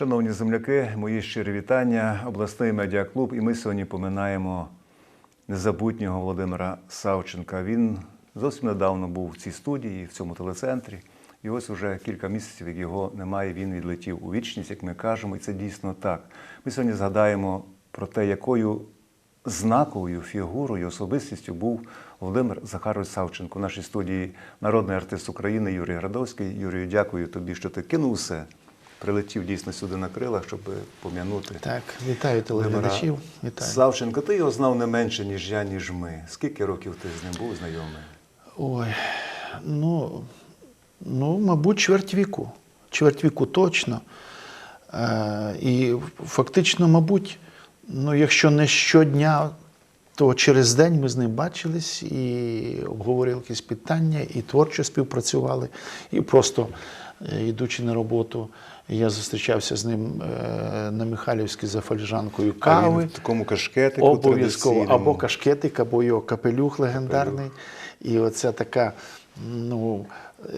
Шановні земляки, мої щирі вітання, обласний медіаклуб. І ми сьогодні поминаємо незабутнього Володимира Савченка. Він зовсім недавно був в цій студії, в цьому телецентрі. І ось уже кілька місяців, як його немає, він відлетів у вічність, як ми кажемо, і це дійсно так. Ми сьогодні згадаємо про те, якою знаковою фігурою, особистістю був Володимир Захарович Савченко в нашій студії народний артист України Юрій Градовський. Юрію, дякую тобі, що ти кинув все. Прилетів дійсно сюди на крилах, щоб пом'янути. Так, вітаю телеглядачів. Вітаю. Савченко, ти його знав не менше, ніж я, ніж ми. Скільки років ти з ним був знайомий? Ой, ну, ну, мабуть, чверть віку. Чверть віку точно. Е, і фактично, мабуть, ну, якщо не щодня, то через день ми з ним бачились і обговорили якісь питання, і творчо співпрацювали, і просто е, йдучи на роботу, я зустрічався з ним е, на Михайлівській за фальжанкою А він в такому кашкетику Обов'язково або кашкетик, або його капелюх легендарний. І оця така ну,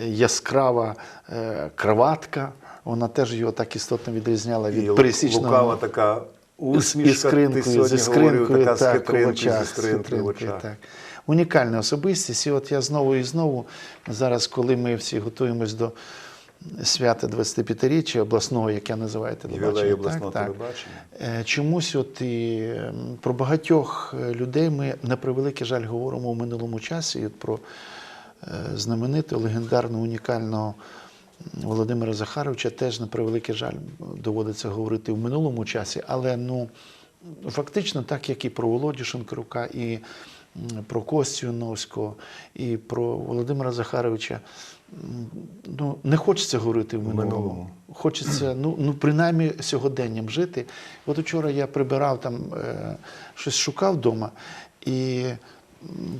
яскрава е, краватка, вона теж його так істотно відрізняла від лу- пересічного. лукава така усмішка. іскринкою, ти сьогодні іскринкою, говорив, така так, в очах, з з в очах. так. Унікальна особистість. І от я знову і знову, зараз, коли ми всі готуємось до свята 25-річчя обласного, яке називає телебачення. Так, обласного так. телебачення. Е, Чомусь от і про багатьох е, людей ми на превеликий жаль говоримо у минулому часі. І про е, знаменитого, легендарного, унікального Володимира Захаровича теж на превеликий жаль доводиться говорити в минулому часі. Але ну фактично, так як і про Володю Шенкарука, і про Костю Новського, і про Володимира Захаровича. Ну, не хочеться говорити в минулому. минулому. Хочеться, ну, ну принаймні сьогоденням жити. От учора я прибирав там, е, щось шукав вдома, і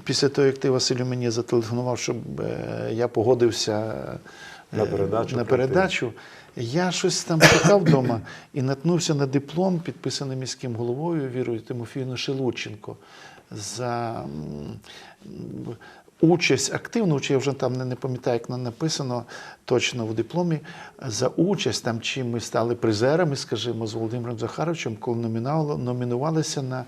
після того, як ти, Василю, мені зателефонував, щоб е, я погодився е, На передачу на передачу, я щось там шукав вдома і наткнувся на диплом, підписаний міським головою Вірою Тимофіївною Шелудченко за участь, активну участь, я вже там не, не пам'ятаю, як на- написано точно в дипломі, за участь там, чи ми стали призерами, скажімо, з Володимиром Захаровичем, коли номінували, номінувалися на,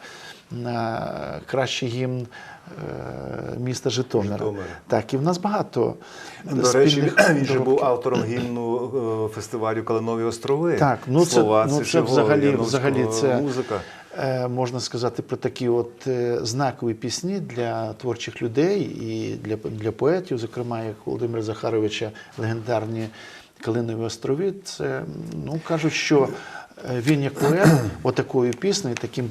на кращий гімн е, міста Житомира. Житомира. Так, і в нас багато До речі, він же був автором гімну е, фестивалю Калинові острови. Так, ну це- Слова ну це Цичевого, взагалі- взагалі це- музика. Е, можна сказати про такі от е, знакові пісні для творчих людей і для, для поетів, зокрема як Володимира Захаровича, легендарні Калинові острови. Це ну кажуть, що е, він як поет отакою піснею, таким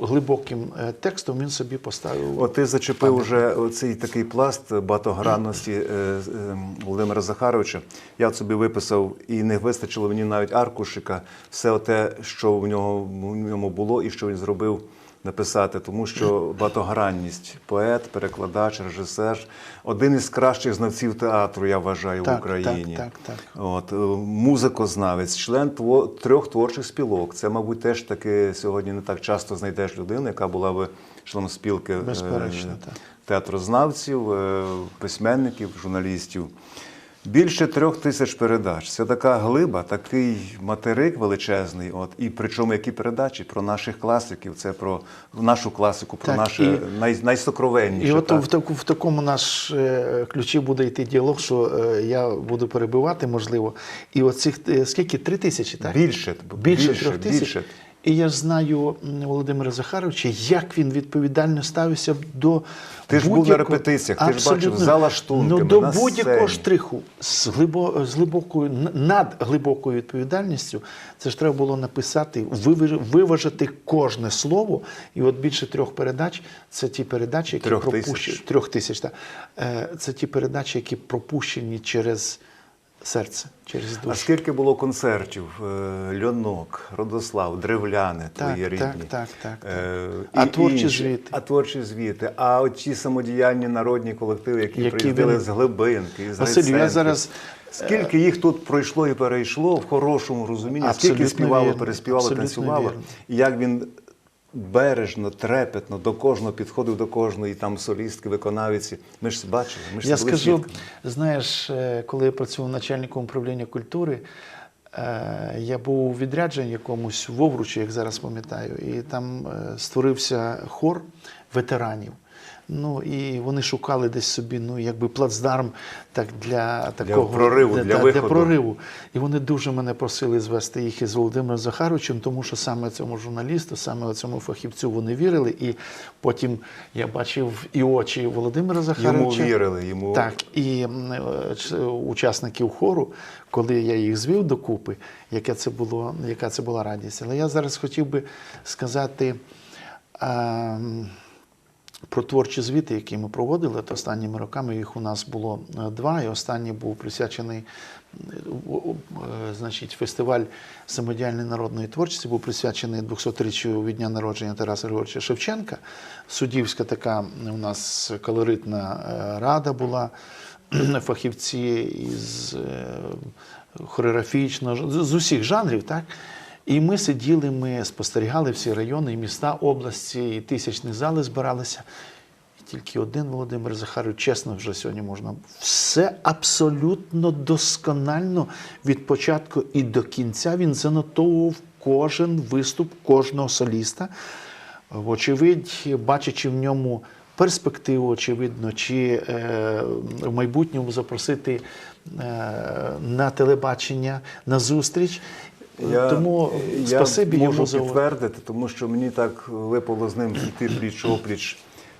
глибоким е, текстом він собі поставив. От ти зачепив уже цей такий пласт багатогранності е, е, Володимира Захаровича. Я собі виписав і не вистачило мені навіть аркушика. Все те, що в нього в ньому було і що він зробив. Написати, тому що багатогранність, поет, перекладач, режисер, один із кращих знавців театру, я вважаю, Так, в Україні. так, так, так. От, е, музикознавець, член тво- трьох творчих спілок. Це, мабуть, теж таки сьогодні не так часто знайдеш людину, яка була би членом спілки е, так. театрознавців, е, письменників, журналістів. Більше трьох тисяч передач. Це така глиба, такий материк величезний. От і причому які передачі про наших класиків, це про нашу класику, про Так, наше і- най, найсокровенніше. І от так. в, таку, в такому наш е, ключі буде йти діалог, що е, я буду перебивати, можливо. І оцих е, скільки? Три тисячі, так? Більше, Більше, більше, трьох тисяч. більше. І я знаю Володимира Захаровича, як він відповідально ставився до Ти ж був на репетиціях, ти ж бачив за лаштунками, ну, до будь-якого штриху з, глибо, з глибокою, над глибокою відповідальністю. Це ж треба було написати, виваж- виважити кожне слово. І от більше трьох передач це ті передачі, які Трьох пропущені тисяч. трьох тисяч. Так. Е, Це ті передачі, які пропущені через серце, через А скільки було концертів? Е, Льонок, Родослав, Древляни, Так, твої рідні. так, так, так, так. Е, А і творчі інші. звіти? А творчі звіти. А от ті самодіяльні народні колективи, які, Які приїздили він- з глибинки, із Василю, я зараз, Скільки їх тут пройшло і перейшло в хорошому розумінні, скільки Абсолютно співало, вірно, переспівало, абсолютно танцювало, вірно. і як він бережно, трепетно до кожного підходив до кожної там солістки, виконавиці. Ми ж бачили, ми ж Я були скажу, свідками. знаєш, е, коли я працював начальником управління культури, Е, Я був у відрядженні якомусь в Овручі, як зараз пам'ятаю, і там е, створився хор ветеранів. Ну і вони шукали десь собі, ну якби плацдарм так для такого прориву, для та, виходу. прориву. І вони дуже мене просили звести їх із Володимиром Захаровичем, тому що саме цьому журналісту, саме цьому фахівцю вони вірили. І потім я бачив і очі Володимира Захаровича. Йому вірили, йому Так, і е, учасників хору, коли я їх звів докупи, яке це було, яка це була радість. Але я зараз хотів би сказати а, м, про творчі звіти, які ми проводили. То останніми роками їх у нас було е, два, і останній був присвячений. е, Значить, фестиваль самодіяльної народної творчості був присвячений 200-річчю від дня народження Тараса Григоровича Шевченка. Суддівська така у нас колоритна е, рада була фахівці із хореографічного, з усіх жанрів, так? І ми сиділи, ми спостерігали всі райони і міста області, і тисячні зали збиралися. І тільки один Володимир Захарович, чесно, вже сьогодні можна. Все абсолютно досконально від початку і до кінця він занотовував кожен виступ кожного соліста. Вочевидь, бачачи в ньому перспективу, очевидно, чи е, в майбутньому запросити е, на телебачення, на зустріч. Тому я спасибі можу йому підтвердити, тому що мені так випало з ним йти пліч опліч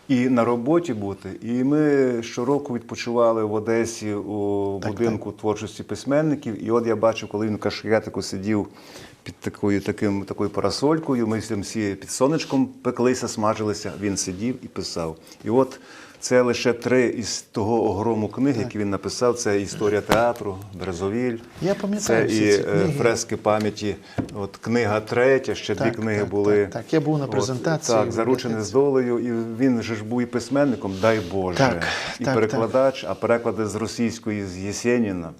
і на роботі бути. І ми щороку відпочивали в Одесі у Так, будинку творчості письменників. І от я бачив, коли він в кашкетику сидів під такою, таким, такою парасолькою, ми всім всі під сонечком пеклися, смажилися. Він сидів і писав. І от це лише три із того огрому книг, які він написав. Це історія театру, Березовіль. Я пам'ятаю Це і ці е, книги. фрески пам'яті. От книга третя, ще Так, дві книги так, були. так, так. Я був на От, презентації так, в заручений з долею, і він же ж був і письменником, дай Боже. Так, і так, перекладач, а переклади з російської з Єсеніна.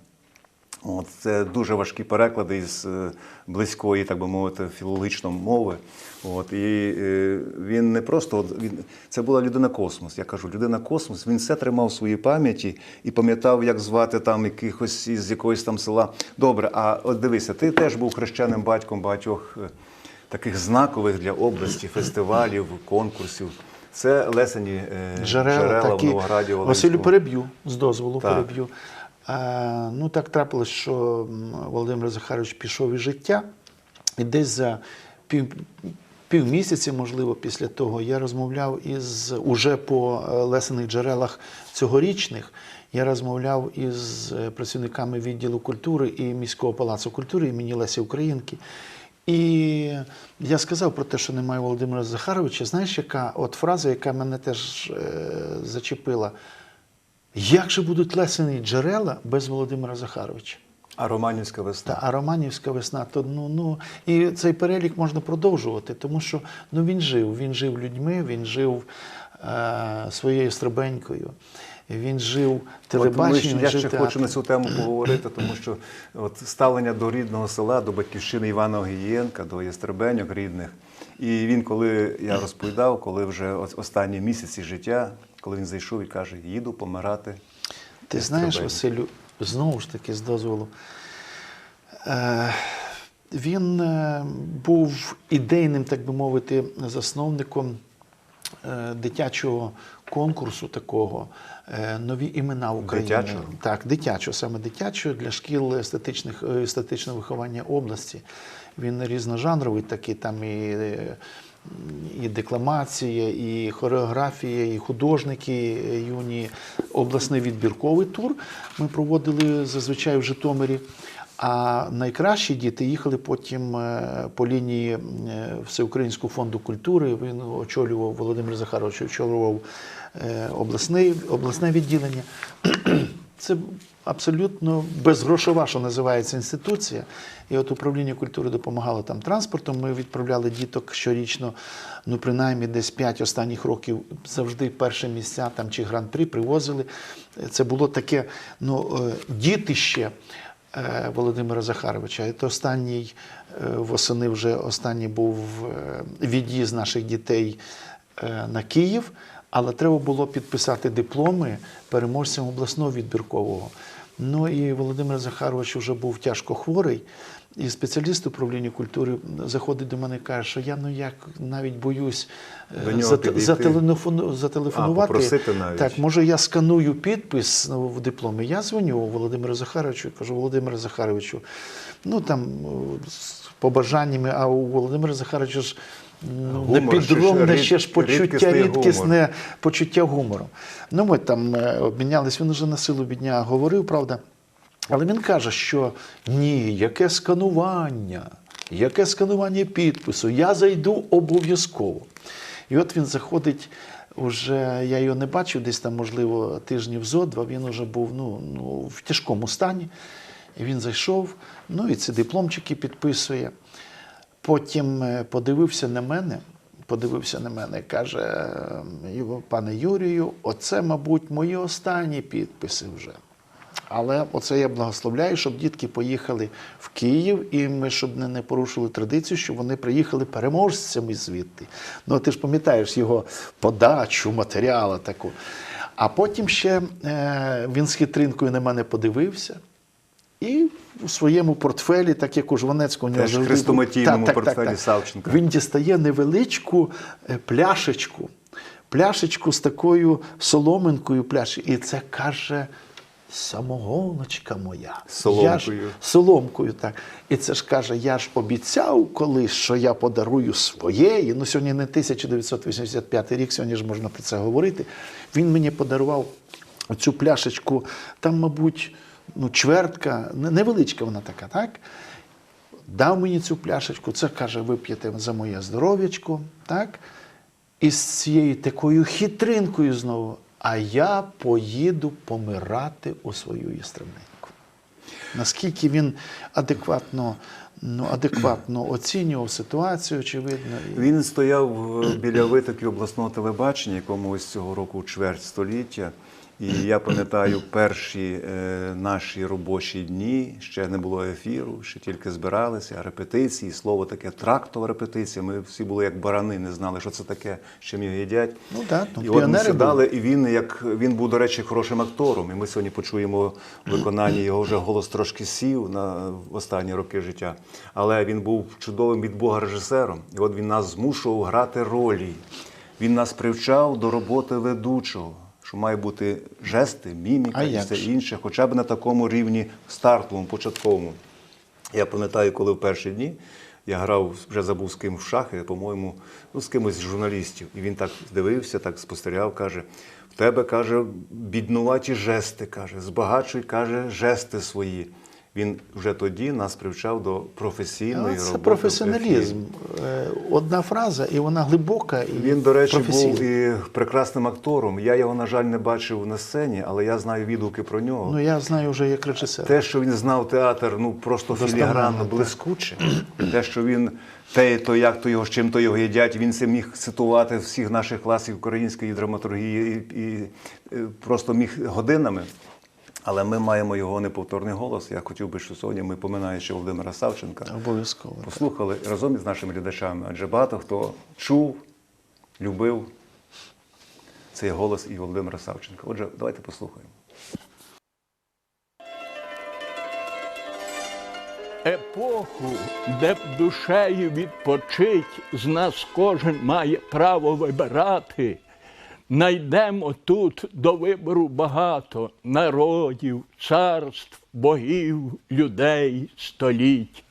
От, це дуже важкі переклади із е, близької, так би мовити, філологічної мови. От, і е, він не просто от, він, це була людина космос. Я кажу, людина космос. Він все тримав в своїй пам'яті і пам'ятав, як звати там якихось із якогось там села. Добре, а от дивися, ти теж був хрещеним батьком багатьох е, таких знакових для області фестивалів, конкурсів. Це Лесені джерела, джерела такі. в Новограді Василю переб'ю з дозволу Так. переб'ю. А, ну так трапилось, що Володимир Захарович пішов із життя, і десь за пів, півмісяці, можливо, після того я розмовляв із уже по е, лесених джерелах цьогорічних. Я розмовляв із е, працівниками відділу культури і міського палацу культури імені Лесі Українки. І я сказав про те, що немає Володимира Захаровича. Знаєш, яка от фраза, яка мене теж е, зачепила? Як же будуть лесені джерела без Володимира Захаровича? А Романівська весна. Та, а Романівська весна, то ну, ну і цей перелік можна продовжувати, тому що ну, він жив, він жив людьми, він жив е, своєю стрибенькою, він жив телебаченням, я ще театром. хочу на цю тему поговорити, тому що от ставлення до рідного села, до батьківщини Івана Огієнка, до Ястребеньок рідних. І він, коли я розповідав, коли вже останні місяці життя, коли він зайшов і каже, їду помирати. Ти знаєш, Ястребені». Василю, знову ж таки, з дозволу. Е, він е, був ідейним, так би мовити, засновником е, дитячого конкурсу такого е, нові імена України. Дитячого? Так, дитячого, саме дитячого для шкіл естетичних, естетичного виховання області. Він різножанровий, такий там і. е, і декламація, і хореографія, і художники е, юні, обласний відбірковий тур. Ми проводили зазвичай в Житомирі. А найкращі діти їхали потім е, по лінії е, Всеукраїнського фонду культури. Він очолював Володимир Захарович, очолював обласний, обласне відділення. Це абсолютно безгрошова, що називається інституція. І от управління культури допомагало там транспортом. Ми відправляли діток щорічно, ну принаймні десь 5 останніх років завжди перші місця там чи гран-прі привозили. Це було таке ну, е, дітище. е, Володимира Захаровича. То останній е, восени вже останній був від'їзд наших дітей на Київ, але треба було підписати дипломи переможцям обласного відбіркового. Ну і Володимир Захарович вже був тяжко хворий. І спеціаліст управління культури заходить до мене і каже, що я ну як навіть боюсь е, зателефону- зателефонувати. А, попросити навіть. Так, може, я сканую підпис ну, в дипломі. Я дзвоню Володимиру Захаровичу і кажу, Володимире Захаровичу, ну там з побажаннями, а у Володимира Захаровича ж ну, Гумор, непідробне ще ж ще ж почуття, гумор. рідкісне почуття гумору. Ну, ми там е, обмінялись, він вже на силу бідня говорив, правда. Але він каже, що ні, яке сканування, яке сканування підпису, я зайду обов'язково. І от він заходить, уже, я його не бачив, десь там, можливо, тижнів зо два, він вже був ну, ну, в тяжкому стані. І він зайшов, ну і ці дипломчики підписує. Потім е, подивився на мене, подивився на мене, каже, е, «Ю- пане Юрію, оце, мабуть, мої останні підписи вже. Але оце я благословляю, щоб дітки поїхали в Київ, і ми, щоб не, не порушили традицію, щоб вони приїхали переможцями звідти. Ну, ти ж пам'ятаєш його подачу, матеріалу таку. А потім ще е, він з хитринкою на мене подивився. І у своєму портфелі, так як у Жванецького у нього завжди хрестоматійному Так, так, так, портфелі так. Савченка. Він дістає невеличку е, пляшечку, пляшечку з такою соломинкою пляші. І це каже самогоночка моя. Я ж, Соломкою. соломкою, так. І це ж каже, я ж обіцяв колись, що я подарую своєї. Ну, сьогодні не 1985 рік, сьогодні ж можна про це говорити. Він мені подарував цю пляшечку, там, мабуть, ну, чвертка, невеличка вона така, так? Дав мені цю пляшечку, це каже, вип'єте за моє здоров'ячко, так? І з цією такою хитринкою знову. А я поїду помирати у свою їстрівненьку. Наскільки він адекватно, ну, адекватно оцінював ситуацію, очевидно. Він стояв е, біля витоків обласного телебачення, якому ось цього року чверть століття. І я пам'ятаю перші е, наші робочі дні, ще не було ефіру, ще тільки збиралися, репетиції, слово таке трактова репетиція. Ми всі були як барани, не знали, що це таке, чим його їдять. Ну так, ну, і от ми сідали, і він як він був, до речі, хорошим актором. І ми сьогодні почуємо в виконанні його вже голос трошки сів на в останні роки життя. Але він був чудовим від Бога режисером. І от він нас змушував грати ролі. Він нас привчав до роботи ведучого. Що має бути жести, міміка А і все інше, хоча б на такому рівні стартовому, початковому. Я пам'ятаю, коли в перші дні я грав, вже забув з ким в шахи, по-моєму, ну, з кимось з журналістів. І він так дивився, так спостерігав, каже: в тебе, каже, біднуваті жести, каже, збагачуй, каже, жести свої. Він вже тоді нас привчав до професійної Але роботи. це професіоналізм. Е, Одна фраза, і вона глибока і Він, до речі, був і прекрасним актором. Я його, на жаль, не бачив на сцені, але я знаю відгуки про нього. Ну, я знаю вже як режисер. Те, що він знав театр, ну просто філігранно, блискуче. Те, що він те, то як то його, з чим то його їдять, він це міг цитувати всіх наших класів української драматургії і, і, е, просто міг годинами. Але ми маємо його неповторний голос. Я хотів би, що сьогодні ми, поминаючи Володимира Савченка, Обов'язково. послухали разом із нашими глядачами, адже багато хто чув, любив цей голос і Володимира Савченка. Отже, давайте послухаємо. епоху, де б душею відпочить, з нас кожен має право вибирати. Найдемо тут до вибору багато народів, царств, богів, людей, століть,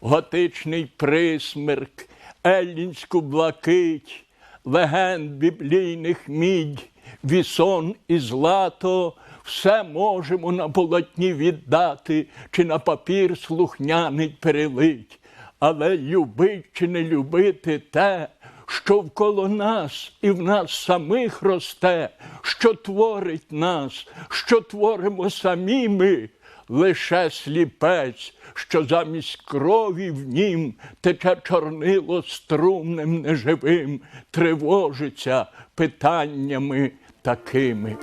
готичний присмерк, еллінську блакить, легенд біблійних мідь, вісон і злато, все можемо на полотні віддати, чи на папір слухняний перелить. Але любить чи не любити те, що вколо нас і в нас самих росте, що творить нас, що творимо самі ми, лише сліпець, що замість крові в нім тече чорнило струмним неживим, тривожиться питаннями такими.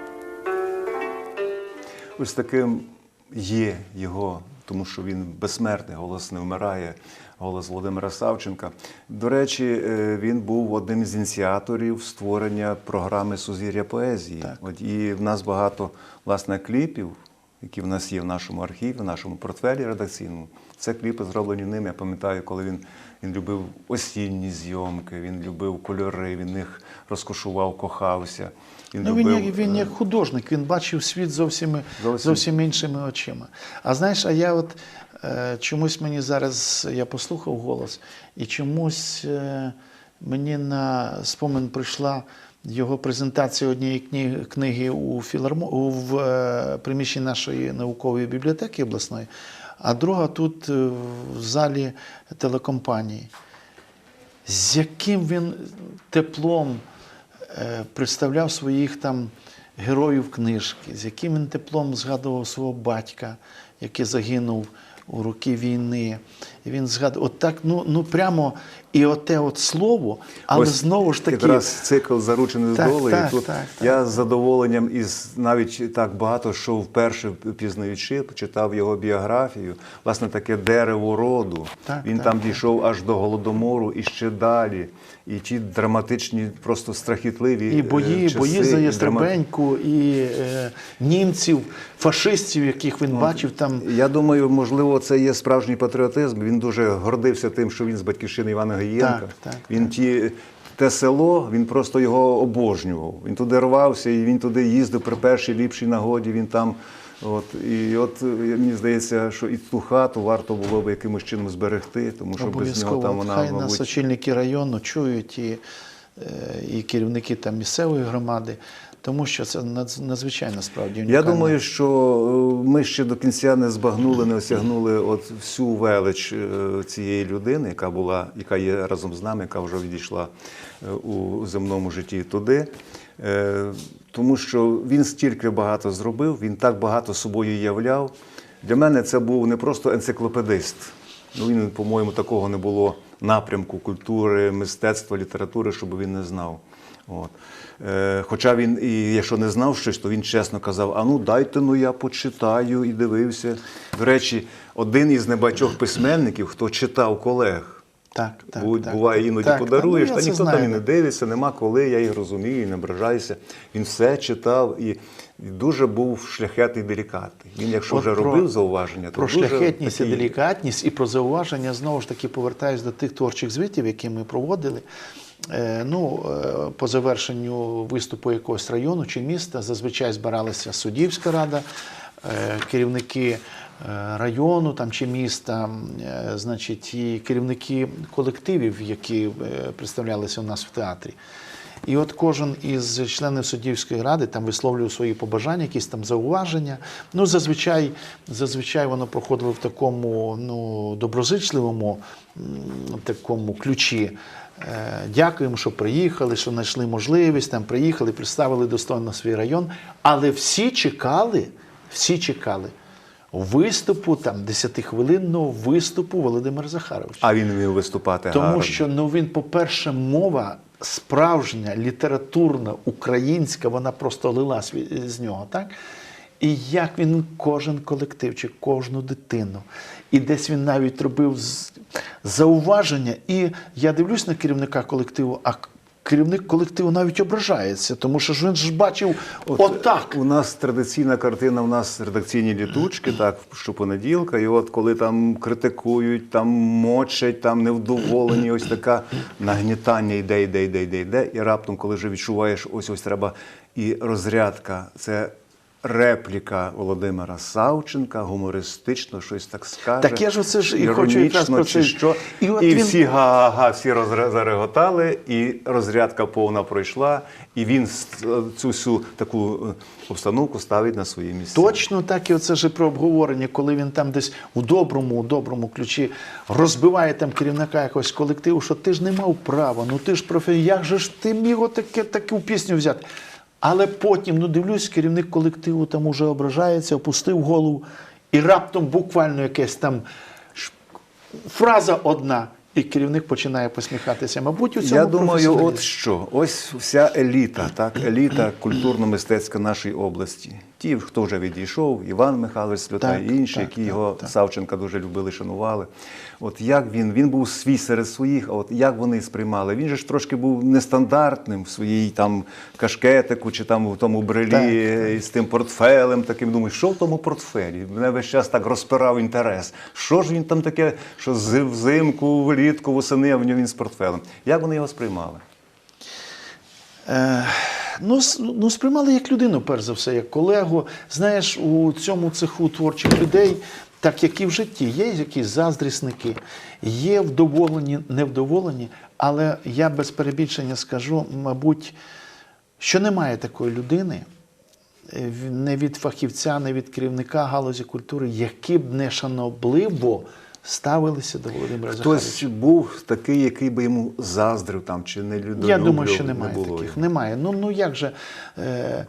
Ось таким є його, тому що він безсмертний, голос не вмирає, голос Володимира Савченка. До речі, е, він був одним з ініціаторів створення програми Сузір'я поезії. От і в нас багато власне кліпів які в нас є в нашому архіві, в нашому портфелі редакційному. Це кліпи зроблені ним. Я пам'ятаю, коли він, він любив осінні зйомки, він любив кольори, він їх розкошував, кохався. Він Ну, він, любив, як, він е, як художник, він бачив світ зовсім, Зовсім. зовсім. іншими очима. А знаєш, а я от е, чомусь мені зараз я послухав голос, і чомусь е, мені на спомин прийшла його презентація однієї книги, у, філармо, в е, приміщенні нашої наукової бібліотеки обласної, а друга тут е, в залі телекомпанії з яким він теплом е, представляв своїх там героїв книжки, з яким він теплом згадував свого батька, який загинув у роки війни. Він згадував, от так, ну, ну прямо і оте от слово, але Ось знову ж таки. Якраз цикл заручений з Так, долею. так, Тут так, так. я з задоволенням із навіть так багато, що вперше пізнаючи, почитав його біографію. Власне, таке дерево роду. Так, Він так, там так. дійшов аж до голодомору і ще далі. І ті драматичні, просто страхітливі І бої, е, часи, бої за і драма- і е, німців, фашистів, яких він бачив там. Я думаю, можливо, це є справжній патріотизм. Він дуже гордився тим, що він з батьківщини Івана Гієнка. Так, так, він ті. Те село, він просто його обожнював. Він туди рвався, і він туди їздив при першій ліпшій нагоді. Він там. От, і от е, мені здається, що і ту хату варто було б якимось чином зберегти, тому що без нього там вона, хай нас очільники району чують і, е, і керівники там місцевої громади, тому що це надз- надзвичайно справді Я думаю, що е, ми ще до кінця не збагнули, не осягнули от всю велич е, цієї людини, яка була, яка є разом з нами, яка вже відійшла е, у земному житті туди. Тому що він стільки багато зробив, він так багато собою являв. Для мене це був не просто енциклопедист. Ну, він, по-моєму, такого не було напрямку культури, мистецтва, літератури, щоб він не знав. От. Е, хоча він, і якщо не знав щось, то він чесно казав: а ну дайте ну я почитаю і дивився. До речі, один із небагатьох письменників, хто читав колег. Так, так, Бу- так, Буває, іноді Так, подаруєш, так, ну, та ніхто там і не дивиться, нема коли, я їх розумію, і не ображаюся. Він все читав і дуже був шляхетний, делікатний. Він, якщо От вже про- робив зауваження, то Про шляхетність такий- і делікатність, і про зауваження знову ж таки повертаюсь до тих творчих звитів, які ми проводили. Е, Ну, е, по завершенню виступу якогось району чи міста зазвичай збиралася суддівська рада, е, керівники району там, чи міста, значить, і керівники колективів, які представлялися у нас в театрі. І от кожен із членів суддівської ради там висловлював свої побажання, якісь там зауваження. Ну, зазвичай, зазвичай воно проходило в такому ну, доброзичливому такому ключі. Е, Дякуємо, що приїхали, що знайшли можливість, там приїхали, представили достойно свій район. Але всі чекали, всі чекали виступу, там 10-хвилинного виступу Володимира Захаровича. А він вмів виступати Тому гарно. що ну він, по-перше, мова справжня, літературна, українська, вона просто лилась з нього, так? І як він кожен колектив чи кожну дитину. І десь він навіть робив зауваження. І я дивлюсь на керівника колективу, а керівник колективу навіть ображається, тому що ж він ж бачив отак. У нас традиційна картина, у нас редакційні літучки, так, щопонеділка, і от коли там критикують, там мочать, там невдоволені, ось така нагнітання йде, йде, йде, йде, йде. І раптом, коли вже відчуваєш, ось ось треба і розрядка. Це репліка Володимира Савченка, гумористично щось так скаже. Так я ж оце ж і хочу якраз про це. що. І І, він- всі га-га, всі розре- зареготали, і розрядка повна пройшла, і він цю всю таку е, обстановку ставить на свої місця. Точно так і оце ж про обговорення, коли він там десь у доброму, у доброму ключі розбиває там керівника якогось колективу, що ти ж не мав права, ну ти ж профі, як же ж ти міг отаке таку пісню взяти? Але потім, ну дивлюсь, керівник колективу там уже ображається, опустив голову, і раптом буквально якесь там фраза одна. І керівник починає посміхатися. Мабуть, у цьому Я думаю, от що, ось вся еліта, так, еліта культурно-мистецька нашої області. Ті, хто вже відійшов, Іван Михайлович Сльота і інші, так, які так, його так. Савченка дуже любили, шанували. От як він, він був свій серед своїх, а от як вони сприймали? Він же ж трошки був нестандартним в своїй там кашкетику чи там в тому брелі Так, з тим портфелем таким. Думаю, що в тому портфелі? Мене весь час так розпирав інтерес. Що ж він там таке, що взимку, влітку, восени, а в нього він з портфелем. Як вони його сприймали? Е, ну, ну, сприймали як людину, перш за все, як колегу. Знаєш, у цьому цеху творчих людей, так як і в житті, є якісь заздрісники, є вдоволені, невдоволені, але я без перебільшення скажу, мабуть, що немає такої людини, е, не від фахівця, не від керівника галузі культури, які б не шанобливо ставилися до Володимира Захаровича. Хтось був такий, який би йому заздрив там, чи не людолюбив, Я думаю, що не немає було таких. його. Немає. Ну, ну як же е,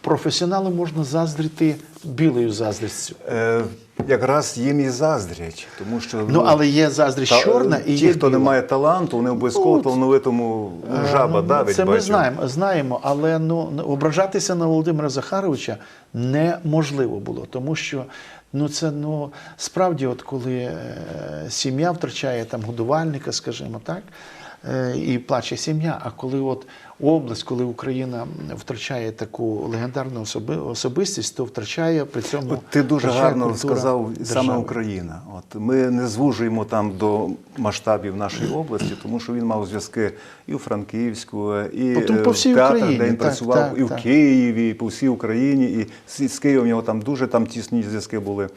професіоналу можна заздрити білою заздрістю. Е, якраз їм і заздрять, тому що Ну, але є заздрість та- чорна і ті, є хто не має таланту, вони обов'язково Ну, талановитому ну, Е, жаба ну, давить. Це ми знаємо, знаємо, але ну, ображатися на Володимира Захаровича неможливо було, тому що ну, це ну, справді, от коли е, сім'я втрачає там годувальника, скажімо так, і плаче сім'я. А коли от область, коли Україна втрачає таку легендарну особи, особистість, то втрачає при цьому. От ти дуже гарно сказав саме. Україна. От ми не звужуємо там до масштабів нашої області, тому що він мав зв'язки і у Франківську, і Потім е, по в всій театрах, Україні, де він так, працював, так, і в так. Києві, і по всій Україні, і з, з Києвом у нього там дуже там тісні зв'язки були.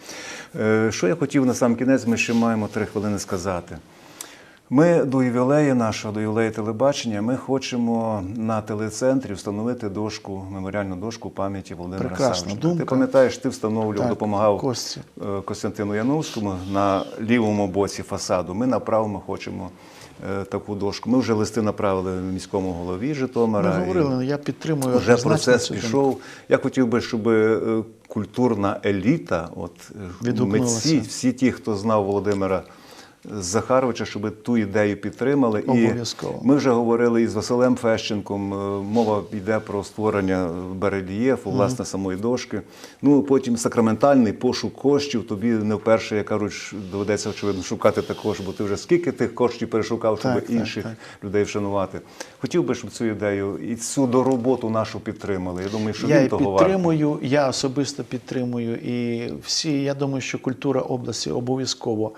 Е, Що я хотів на сам кінець, ми ще маємо три хвилини сказати. Ми до ювілею нашого, до ювілею телебачення, ми хочемо на телецентрі встановити дошку, меморіальну дошку пам'яті Володимира Савченка. Ти пам'ятаєш, ти встановлював, Так, допомагав Кості. е, Костянтину Яновському на лівому боці фасаду. Ми на правому хочемо е, таку дошку. Ми вже листи направили міському голові Житомира. і- говорили, ну, я підтримую вже процес пішов. Я хотів би, щоб е, культурна еліта, от митці, всі ті, хто знав Володимира Захаровича, щоб ту ідею підтримали. Обов'язково. І ми вже говорили із Василем Фещенком. е, Мова йде про створення барельєфу, власне, самої дошки. Ну потім сакраментальний пошук коштів. Тобі не вперше, як кажуть, доведеться очевидно шукати також, бо ти вже скільки тих коштів перешукав, щоб Так, так, інших так. людей вшанувати. Хотів би, щоб цю ідею і цю дороботу нашу підтримали. Я думаю, що Я він того підтримую, я особисто підтримую. І всі, я думаю, що культура області обов'язково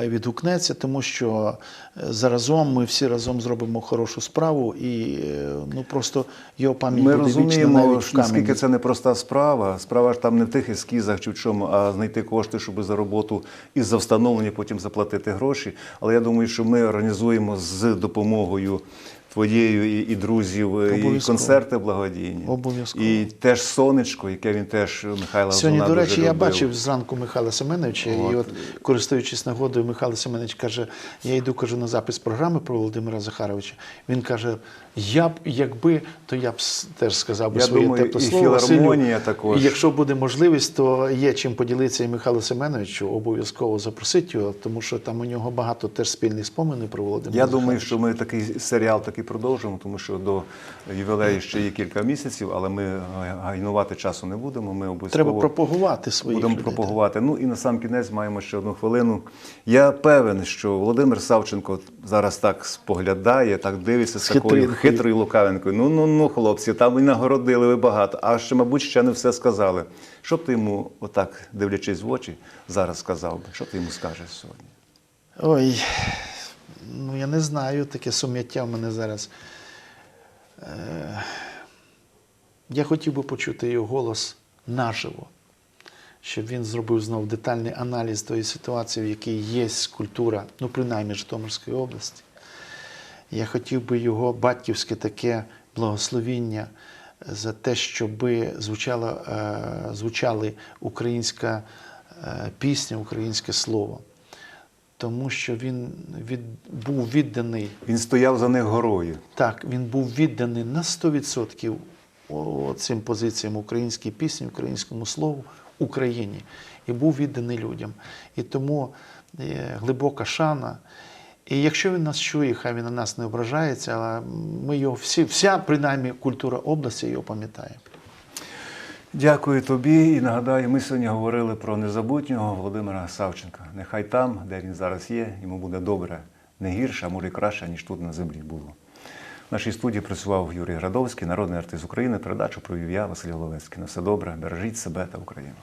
відгукнеться, тому що е, заразом ми всі разом зробимо хорошу справу і е, ну просто його пам'ять буде вічна розуміємо, навіть в що наскільки це це непроста справа. Справа ж там не в тих ескізах чи в чому, а знайти кошти, щоб за роботу і за встановлення потім заплатити гроші. Але я думаю, що ми організуємо з допомогою твоєю і, і друзів е, і концерти благодійні. Обов'язково. І теж сонечко, яке він теж Михайла Сьогодні, Зона до речі, дуже я любив. бачив зранку Михайла Семеновича, і от користуючись нагодою, Михайло Семенович каже: я йду кажу на запис програми про Володимира Захаровича. Він каже: я б, якби, то я б теж сказав би Я своє думаю, тепле і слово. Василю. також. І якщо буде можливість, то є чим поділитися і Михайло Семеновичу, обов'язково запросити його, тому що там у нього багато теж спільних споминів про Володимира Я думаю, що ми такий серіал таки продовжимо, тому що до ювілею ще є кілька місяців, але ми гайнувати часу не будемо. Ми обов'язково Треба пропагувати своїх будемо людей. пропагувати. Ну і на сам кінець маємо ще одну хвилину. Я певен, що Володимир Савченко зараз так споглядає, так дивиться з, З такою хитрою лукавинкою. Ну ну ну, хлопці, там і нагородили ви багато, а ще, мабуть, ще не все сказали. Що б ти йому, отак дивлячись в очі, зараз сказав би? Що ти йому скажеш сьогодні? Ой, ну я не знаю, таке сум'яття в мене зараз. Е, я хотів би почути його голос наживо, щоб він зробив знов детальний аналіз тої ситуації, в якій є культура, ну, принаймні Житомирської області. Я хотів би його батьківське таке благословіння за те, щоб звучала, е, звучали українська е, пісня, українське слово. Тому що він від, був відданий, Він стояв за них горою. так, він був відданий на 100% о- цим позиціям українській пісні, українському слову, Україні. І був відданий людям. І тому є глибока шана. І якщо він нас чує, хай він на нас не ображається, але ми його всі, вся принаймні культура області його пам'ятає. Дякую тобі і нагадаю, ми сьогодні говорили про незабутнього Володимира Савченка. Нехай там, де він зараз є, йому буде добре, не гірше, а може і краще, ніж тут на землі було. В нашій студії працював Юрій Градовський, народний артист України. Передачу провів я, Василь Головецький. На все добре, бережіть себе та Україну.